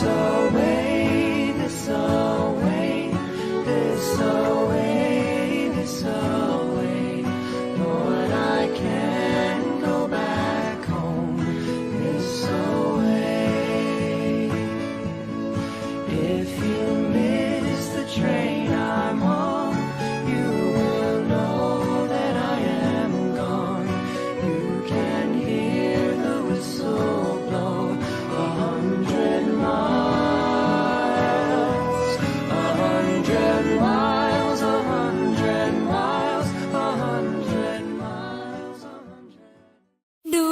so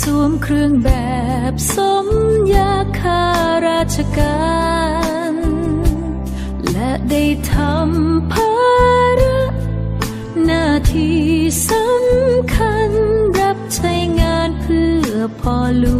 สวมเครื่องแบบสมยาคาราชการ และได้ทำภาระหน้าที่สำคัญรับใช้งานเพื่อพ่อหลวง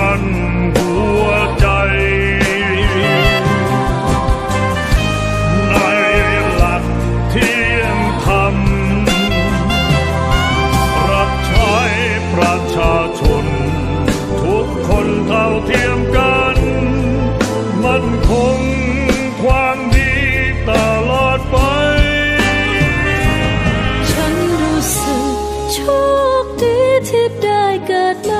มันหัวใจ ในหลักเที่ยงธรรม รับใช้ประชาชน ทุกคนเท่าเทียมกัน มันคงความดีตลอดไป ฉันรู้สึกโชคดีที่ได้เกิดมา